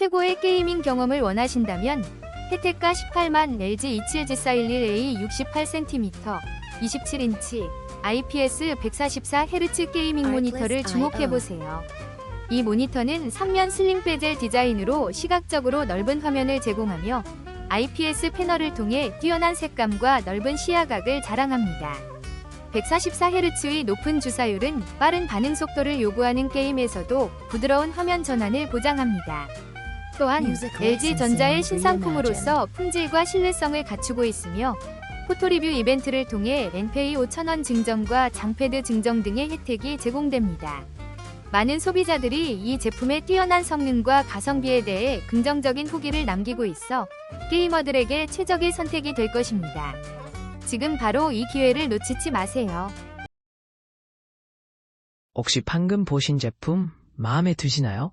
최고의 게이밍 경험을 원하신다면 혜택가 18만 LG 27G411A 68cm, 27인치, IPS 144Hz 게이밍 모니터를 주목해보세요. 이 모니터는 3면 슬림 베젤 디자인으로 시각적으로 넓은 화면을 제공하며 IPS 패널을 통해 뛰어난 색감과 넓은 시야각을 자랑합니다. 144Hz의 높은 주사율은 빠른 반응 속도를 요구하는 게임에서도 부드러운 화면 전환을 보장합니다. 또한 LG전자의 신상품으로서 품질과 신뢰성을 갖추고 있으며 포토리뷰 이벤트를 통해 렌페이 5,000원 증정과 장패드 증정 등의 혜택이 제공됩니다. 많은 소비자들이 이 제품의 뛰어난 성능과 가성비에 대해 긍정적인 후기를 남기고 있어 게이머들에게 최적의 선택이 될 것입니다. 지금 바로 이 기회를 놓치지 마세요. 혹시 방금 보신 제품 마음에 드시나요?